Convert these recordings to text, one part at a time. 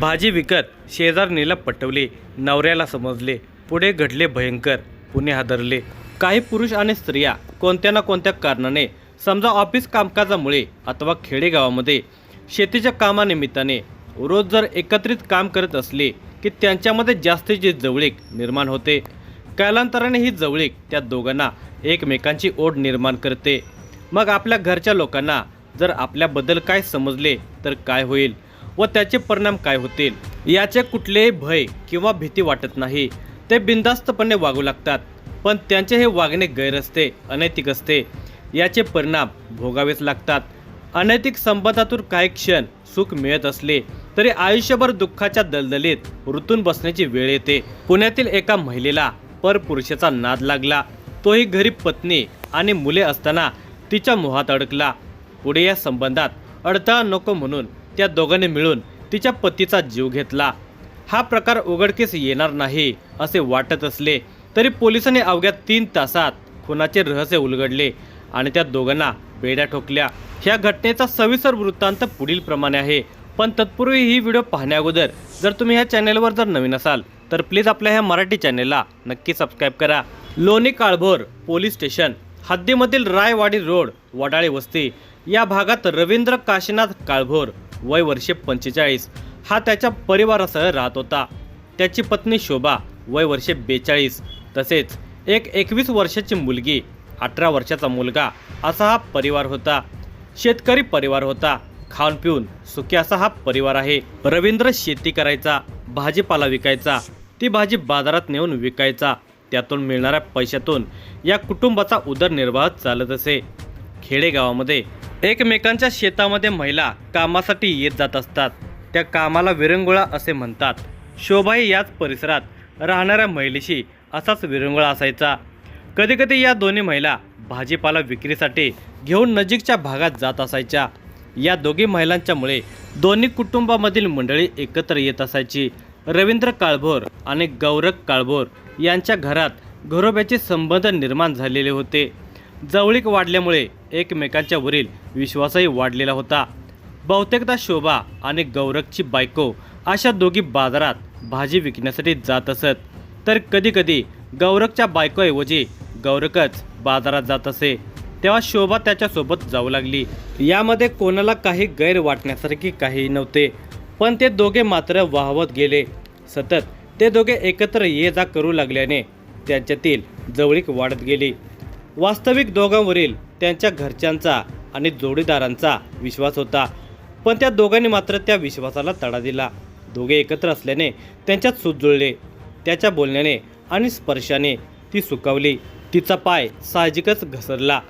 भाजी विकत शेजारणीला पटवले. नवऱ्याला समजले. पुढे घडले भयंकर. पुणे हादरले. काही पुरुष आणि स्त्रिया कोणत्या ना कोणत्या कारणाने समजा ऑफिस कामकाजामुळे अथवा खेडेगावामध्ये शेतीच्या कामानिमित्ताने रोज जर एकत्रित काम करत असले की त्यांच्यामध्ये जास्तीची जवळीक निर्माण होते कालांतराने ही जवळीक त्या दोघांना एकमेकांची ओढ निर्माण करते. मग आपल्या घरच्या लोकांना जर आपल्याबद्दल काय समजले तर काय होईल? व त्याचे परिणाम काय होतील? याचे कुठलेही भय किंवा भीती वाटत नाही. ते बिनधास्तपणे वागू लागतात. पण त्यांचे हे वागणे गैर असते अनैतिक असते. याचे परिणाम भोगावेच लागतात. अनैतिक संबंधातून काही क्षण सुख मिळत असले तरी आयुष्यभर दुःखाच्या दलदलीत ऋतून बसण्याची वेळ येते. पुण्यातील एका महिलेला परपुरुषाचा नाद लागला. तोही घरी पत्नी आणि मुले असताना तिच्या मोहात अडकला. पुढे या संबंधात अडथळा नको म्हणून त्या दोघांनी मिळून तिच्या पतीचा जीव घेतला. हा प्रकार उघडकीस येणार नाही असे वाटत असले तरी पोलिसांनी अवघ्या तीन तासात खुनाचे रहस्य उलगडले आणि त्या दोघांना बेड्या ठोकल्या. ह्या घटनेचा सविस्तर वृत्तांत पुढील प्रमाणे आहे. पण तत्पूर्वी ही व्हिडिओ पाहण्याअगोदर जर तुम्ही ह्या चॅनेलवर जर नवीन असाल तर प्लीज आपल्या ह्या मराठी चॅनेलला नक्की सबस्क्राईब करा. लोणी काळभोर पोलीस स्टेशन हद्दीमधील रायवाडी रोड वडाळे वस्ती या भागात रवींद्र काशीनाथ काळभोर वय वर्षे पंचेचाळीस. हा त्याच्या परिवारासह राहत होता. त्याची पत्नी शोभा वय वर्षे बेचाळीस. तसेच एक एकवीस वर्षाची मुलगी अठरा वर्षाचा मुलगा असा हा परिवार होता. शेतकरी परिवार होता. खाऊन पिऊन सुखी असा हा परिवार आहे. रवींद्र शेती करायचा भाजीपाला विकायचा ती भाजी बाजारात नेऊन विकायचा. त्यातून मिळणाऱ्या पैशातून या कुटुंबाचा उदरनिर्वाह चालत असे. खेडेगावामध्ये एकमेकांच्या शेतामध्ये महिला कामासाठी येत जात असतात. त्या कामाला विरंगुळा असे म्हणतात. शोभाही याच परिसरात राहणाऱ्या महिलेशी असाच विरंगुळा असायचा. कधीकधी या दोन्ही महिला भाजीपाला विक्रीसाठी घेऊन नजीकच्या भागात जात असायच्या. या दोघी महिलांच्यामुळे दोन्ही कुटुंबामधील मंडळी एकत्र येत असायची. रवींद्र काळभोर आणि गौरव काळभोर यांच्या घरात घरोब्याचे संबंध निर्माण झालेले होते. जवळीक वाढल्यामुळे एकमेकांच्या वरील विश्वासही वाढलेला होता. बहुतेकदा शोभा आणि गौरखची बायको अशा दोघी बाजारात भाजी विकण्यासाठी जात असत. तर कधीकधी गौरखच्या बायकोऐवजी गौरकच बाजारात जात असे. तेव्हा शोभा त्याच्यासोबत जाऊ लागली. यामध्ये कोणाला काही गैर वाटण्यासारखी काही नव्हते. पण ते दोघे मात्र वाहवत गेले. सतत ते दोघे एकत्र ये जा करू लागल्याने त्यांच्यातील जवळीक वाढत गेली. वास्तविक दोघांवरील त्यांच्या घरच्यांचा आणि जोडीदारांचा विश्वास होता. पण त्या दोघांनी मात्र त्या विश्वासाला तडा दिला. दोघे एकत्र असल्याने त्यांच्यात सूत जुळले. त्याच्या बोलण्याने आणि स्पर्शाने ती सुकावली. तिचा पाय साहजिकच घसरला.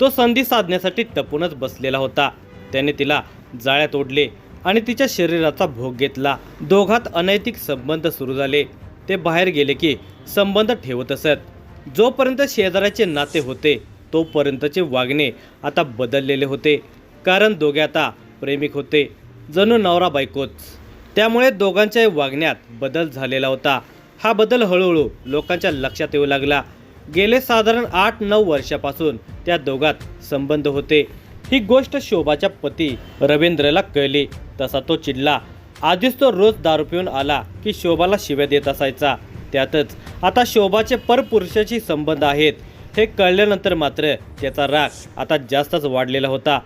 तो संधी साधण्यासाठी टपूनच बसलेला होता. त्याने तिला जाळ्यात ओढले आणि तिच्या शरीराचा भोग घेतला. दोघात अनैतिक संबंध सुरू झाले. ते बाहेर गेले की संबंध ठेवत असत. जोपर्यंत शेजाऱ्याचे नाते होते तोपर्यंतचे वागणे आता बदललेले होते. कारण दोघे आता प्रेमिक होते. जणू नवरा बायकोच. त्यामुळे दोघांच्या वागण्यात बदल झालेला होता. हा बदल हळूहळू लोकांच्या लक्षात येऊ लागला. गेले साधारण आठ नऊ वर्षापासून त्या दोघात संबंध होते. ही गोष्ट शोभाच्या पती रवींद्रला कळली. तसा तो चिडला. आधीच तो रोज दारू पिऊन आला की शोभाला शिव्या देत असायचा. त्यातच आता शोभाचे परपुरुषाशी संबंध आहेत. हे कळल्यानंतर मात्र त्याचा राग आता जास्तच वाढलेला होता.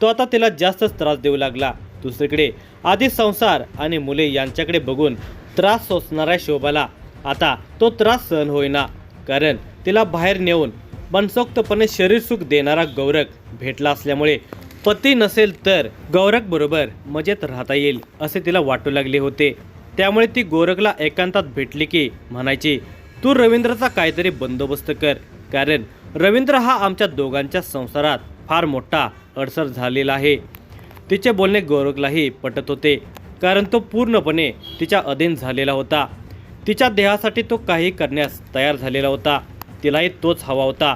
तो आता तिला जास्तच त्रास देऊ लागला. दुसरीकडे आधी संसार आणि मुले यांच्याकडे बघून त्रास सोसणाऱ्या शोभाला आता तो त्रास सहन होईना. कारण तिला बाहेर नेऊन मनसोक्तपणे शरीरसुख देणारा गौरक भेटला असल्यामुळे पती नसेल तर गौरक बरोबर मजेत राहता येईल असे तिला वाटू लागले होते. त्यामुळे ती गोरखला एकांतात भेटली की म्हणायची तू रवींद्रचा काहीतरी बंदोबस्त कर कारण रवींद्र हा आमच्या दोघांच्या संसारात फार मोठा अडसर झालेला आहे. तिचे बोलणे गोरखलाही पटत होते कारण तो पूर्णपणे तिच्या अधीन झालेला होता. तिच्या देहासाठी तो काही करण्यास तयार झालेला होता. तिलाही तोच हवा होता.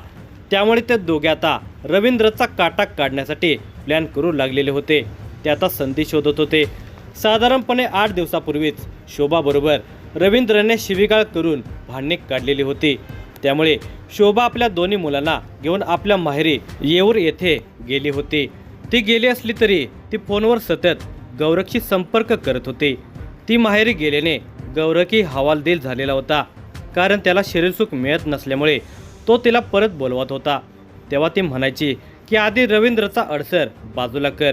त्यामुळे ते दोघे आता रवींद्रचा काटा काढण्यासाठी प्लॅन करू लागलेले होते. ते आता संधी शोधत होते. साधारणपणे आठ दिवसापूर्वीच शोभाबरोबर रवींद्रने शिवीगाळ करून भांडणे काढलेली होती. त्यामुळे शोभा आपल्या दोन्ही मुलांना घेऊन आपल्या माहेरी येऊर येथे गेली होती. ती गेली असली तरी ती फोनवर सतत गौरखशी संपर्क करत होती. ती माहेरी गेल्याने गौरखी हवालदिल झालेला होता. कारण त्याला शरीरसुख मिळत नसल्यामुळे तो तिला परत बोलवत होता. तेव्हा ती म्हणायची की आधी रवींद्रचा अडसर बाजूला कर.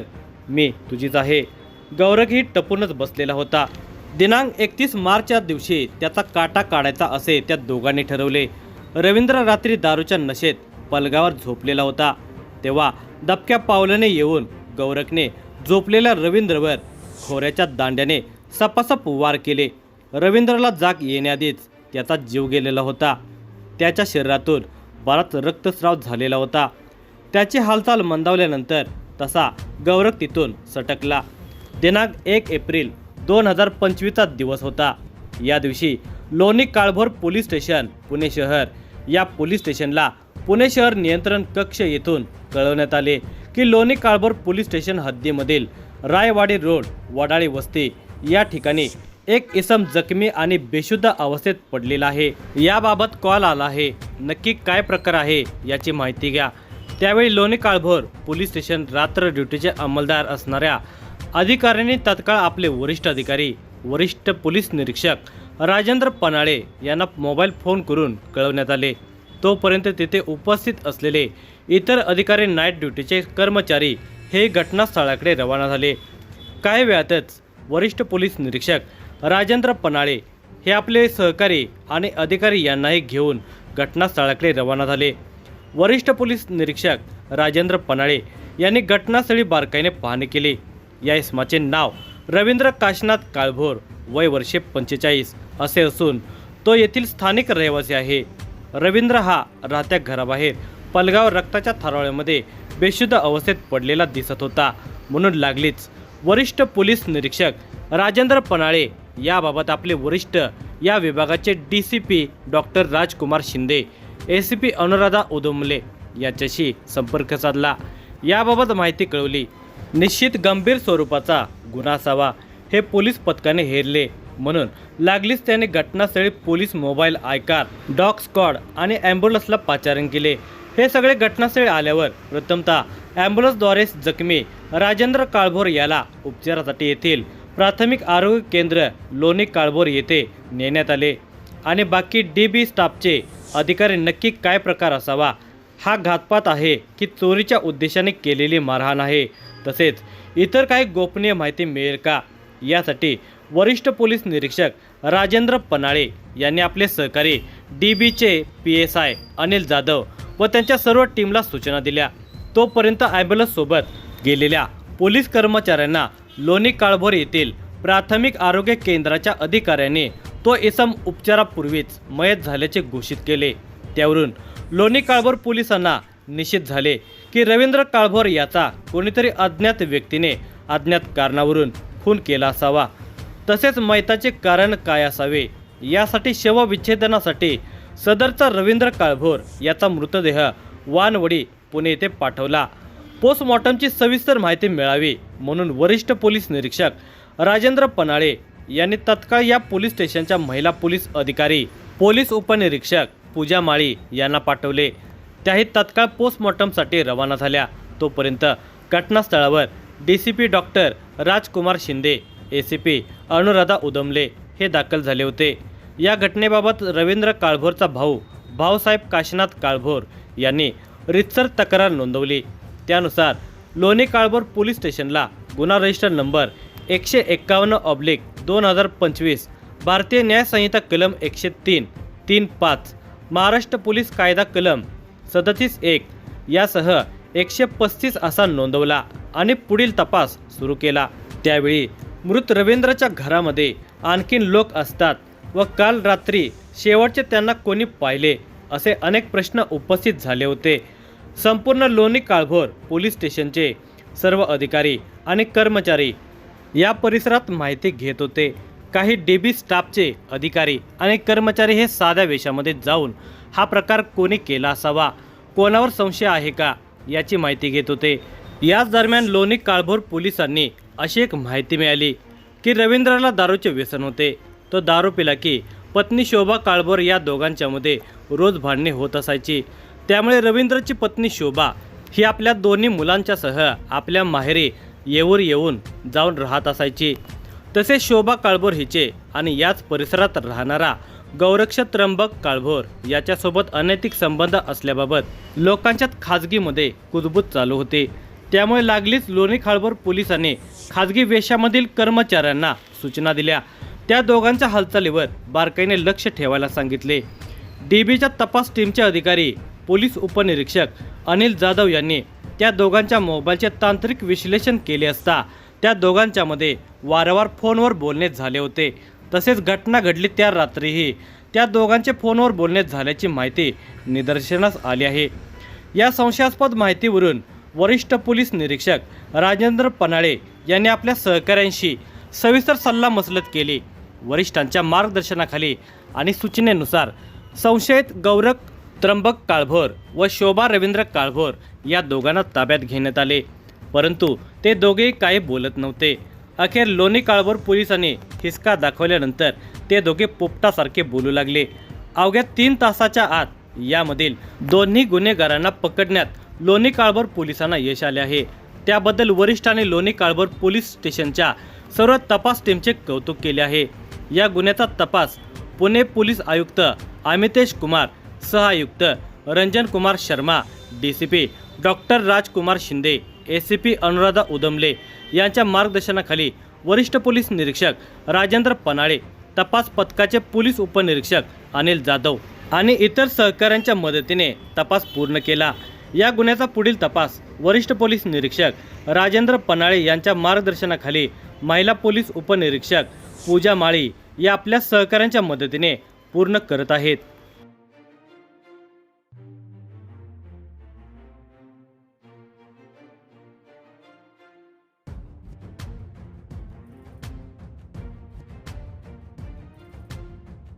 मी तुझीच आहे. गौरखही टपूनच बसलेला होता. दिनांक एकतीस मार्चच्या दिवशी त्याचा काटा काढायचा असे त्या दोघांनी ठरवले. रवींद्र रात्री दारूच्या नशेत पलगावर झोपलेला होता. तेव्हा दबक्या पावलाने येऊन गौरखने झोपलेल्या रवींद्रवर खोऱ्याच्या दांड्याने सपासप वार केले. रवींद्रला जाग येण्याआधीच त्याचा जीव गेलेला होता. त्याच्या शरीरातून बराच रक्तस्राव झालेला होता. त्याची हालचाल मंदावल्यानंतर तसा गौरख तिथून सटकला. दिनांक एक एप्रिल दोन हजार पंचवीसचा दिवस होता. या दिवशी लोणी काळभोर पोलीस स्टेशन पुणे शहर या पोलीस स्टेशनला पुणे शहर नियंत्रण कक्ष येथून कळवण्यात आले की लोणी काळभोर पोलीस स्टेशन हद्दीमधील रायवाडी रोड वडाळी वस्ती या ठिकाणी एक इसम जखमी आणि बेशुद्ध अवस्थेत पडलेला आहे. याबाबत कॉल आला आहे. नक्की काय प्रकार आहे याची माहिती घ्या. त्यावेळी लोणी काळभोर पोलीस स्टेशन रात्र ड्युटीचे अंमलदार असणाऱ्या अधिकाऱ्यांनी तत्काळ आपले वरिष्ठ अधिकारी वरिष्ठ पोलीस निरीक्षक राजेंद्र पनाळे यांना मोबाईल फोन करून कळवण्यात आले. तोपर्यंत तेथे उपस्थित असलेले इतर अधिकारी नाईट ड्युटीचे कर्मचारी हे घटनास्थळाकडे रवाना झाले. काही वेळातच वरिष्ठ पोलीस निरीक्षक राजेंद्र पनाळे हे आपले सहकारी आणि अधिकारी यांनाही घेऊन घटनास्थळाकडे रवाना झाले. वरिष्ठ पोलीस निरीक्षक राजेंद्र पनाळे यांनी घटनास्थळी बारकाईने पाहणी केली. या इसमाचे नाव रवींद्र काशनाथ काळभोर वय वर्षे पंचेचाळीस असे असून तो येथील स्थानिक रहिवासी आहे. रवींद्र हा राहत्या घराबाहेर पलगाव रक्ताच्या थारोळ्यामध्ये बेशुद्ध अवस्थेत पडलेला दिसत होता. म्हणून लागलीच. वरिष्ठ पोलीस निरीक्षक राजेंद्र पनाळे याबाबत आपले वरिष्ठ या विभागाचे D C P doctor Rajkumar Shinde A C P Anuradha Udumale याच्याशी संपर्क साधला. याबाबत माहिती कळवली. निश्चित गंभीर स्वरूपाचा गुन्हा असावा. हे पोलीस पथकाने हेरले. म्हणून लागलीच त्याने घटनास्थळी पोलीस मोबाईल आयकार डॉग स्कॉड आणि ॲम्ब्युलन्सला पाचारण केले. हे सगळे घटनास्थळी आल्यावर प्रथमतः ॲम्ब्युलन्सद्वारे जखमी राजेंद्र काळभोर याला उपचारासाठी येथील प्राथमिक आरोग्य केंद्र लोणी काळभोर येथे नेण्यात आले आणि बाकी डी बी स्टाफचे अधिकारी नक्की काय प्रकार असावा हा घातपात आहे की चोरीच्या उद्देशाने केलेली मारहाण आहे. तसेच इतर काही गोपनीय माहिती मिळेल का? यासाठी वरिष्ठ पोलीस निरीक्षक राजेंद्र पनाळे यांनी आपले सहकारी डी बीचे P S I Anil Jadhav व त्यांच्या सर्व टीमला सूचना दिल्या. तोपर्यंत ॲम्ब्युलन्ससोबत गेलेल्या पोलीस कर्मचाऱ्यांना लोणी काळभोर येथील प्राथमिक आरोग्य केंद्राच्या अधिकाऱ्यांनी तो इसम उपचारापूर्वीच मयत झाल्याचे घोषित केले. त्यावरून लोणी काळभोर पोलिसांना निश्चित झाले. की रवींद्र काळभोर याचा कोणीतरी अज्ञात व्यक्तीने अज्ञात कारणावरून खून केला असावा. तसेच मैताचे कारण काय असावे? यासाठी शवविच्छेदनासाठी सदरचा रवींद्र काळभोर याचा मृतदेह वानवडी पुणे येथे पाठवला. पोस्टमॉर्टमची सविस्तर माहिती मिळावी म्हणून वरिष्ठ पोलीस निरीक्षक राजेंद्र पनाळे यांनी तत्काळ या पोलीस स्टेशनच्या महिला पोलीस अधिकारी पोलीस उपनिरीक्षक पूजा माळी यांना पाठवले. त्याही तत्काळ पोस्टमॉर्टमसाठी रवाना झाल्या. तोपर्यंत घटनास्थळावर D C P doctor Rajkumar Shinde A C P Anuradha Udmale हे दाखल झाले होते. या घटनेबाबत रवींद्र काळभोरचा भाऊ भाऊसाहेब काशीनाथ काळभोर यांनी रितसर तक्रार नोंदवली. त्यानुसार लोणी काळभोर पोलीस स्टेशनला गुन्हा रजिस्टर नंबर एकशे एक्कावन्न ऑब्लिक दोन हजार पंचवीस भारतीय न्यायसंहिता कलम एकशे तीन तीन पाच महाराष्ट्र पोलीस कायदा कलम सदतीस एक यासह एकशे पस्तीस असा नोंदवला आणि पुढील तपास सुरू केला. त्यावेळी मृत रवींद्रच्या घरामध्ये आणखीन लोक असतात व काल रात्री शेवटचे त्यांना कोणी पाहिले असे अनेक प्रश्न उपस्थित झाले होते. संपूर्ण लोणी काळभोर पोलीस स्टेशनचे सर्व अधिकारी आणि कर्मचारी या परिसरात माहिती घेत होते. काही डेबी स्टाफचे अधिकारी आणि कर्मचारी हे साध्या वेशामध्ये जाऊन हा प्रकार कोणी केला असावा? कोणावर संशय आहे का? याची माहिती घेत होते. याच दरम्यान लोणी काळभोर पोलिसांनी अशी एक माहिती मिळाली की रवींद्रला दारूचे व्यसन होते. तो दारू पिला की पत्नी शोभा काळभोर या दोघांच्यामध्ये रोज भांडणे होत असायची. त्यामुळे रवींद्रची पत्नी शोभा ही आपल्या दोन्ही मुलांच्यासह आपल्या माहेरी येऊर येऊन जाऊन राहत असायची. तसेच शोभा काळभोर हिचे आणि याच परिसरात राहणारा गौरक्ष त्र्यंबक काळभोर याच्यासोबत अनैतिक संबंध असल्याबाबत लोकांच्यात खाजगीमध्ये कुजबूज चालू होते. त्यामुळे लागलीच लोणी खाळभोर पोलिसांनी खाजगी वेशामधील कर्मचाऱ्यांना सूचना दिल्या. त्या दोघांच्या हालचालीवर बारकाईने लक्ष ठेवायला सांगितले. डीबीच्या तपास टीमचे अधिकारी पोलीस उपनिरीक्षक अनिल जाधव यांनी त्या दोघांच्या मोबाईलचे तांत्रिक विश्लेषण केले असता त्या दोघांच्यामध्ये वारंवार फोनवर बोलणे झाले होते. तसेच घटना घडली त्या रात्रीही. त्या दोघांचे फोनवर बोलणे झाल्याची माहिती निदर्शनास आली आहे. या संशयास्पद माहितीवरून वरिष्ठ पोलीस निरीक्षक राजेंद्र पनाळे यांनी आपल्या सहकाऱ्यांशी सविस्तर सल्लामसलत केली. वरिष्ठांच्या मार्गदर्शनाखाली आणि सूचनेनुसार संशयित गौरक त्र्यंबक काळभोर व शोभा रवींद्र काळभोर या दोघांना ताब्यात घेण्यात आले. परंतु ते दोघेही काही बोलत नव्हते. अखेर लोणी काळभोर पोलिसांनी हिसका दाखवल्यानंतर ते दोघे पोपटासारखे बोलू लागले. अवघ्या तीन तासाच्या आत यामधील दोन्ही गुन्हेगारांना पकडण्यात लोणी काळभोर पोलिसांना यश आले आहे. त्याबद्दल वरिष्ठांनी लोणी काळभोर पोलीस स्टेशनच्या सर्व तपास टीमचे कौतुक केले आहे. या गुन्ह्याचा तपास पुणे पोलीस आयुक्त अमितेश कुमार सहआयुक्त Ranjan Kumar Sharma D C P doctor Rajkumar Shinde A C P Anuradha Udmale यांच्या मार्गदर्शनाखाली वरिष्ठ पोलीस निरीक्षक राजेंद्र पनाळे तपास पथकाचे पोलीस उपनिरीक्षक अनिल जाधव आणि इतर सहकाऱ्यांच्या मदतीने तपास पूर्ण केला. या गुन्ह्याचा पुढील तपास वरिष्ठ पोलीस निरीक्षक राजेंद्र पनाळे यांच्या मार्गदर्शनाखाली महिला पोलीस उपनिरीक्षक पूजा माळी या आपल्या सहकाऱ्यांच्या मदतीने पूर्ण करत आहेत.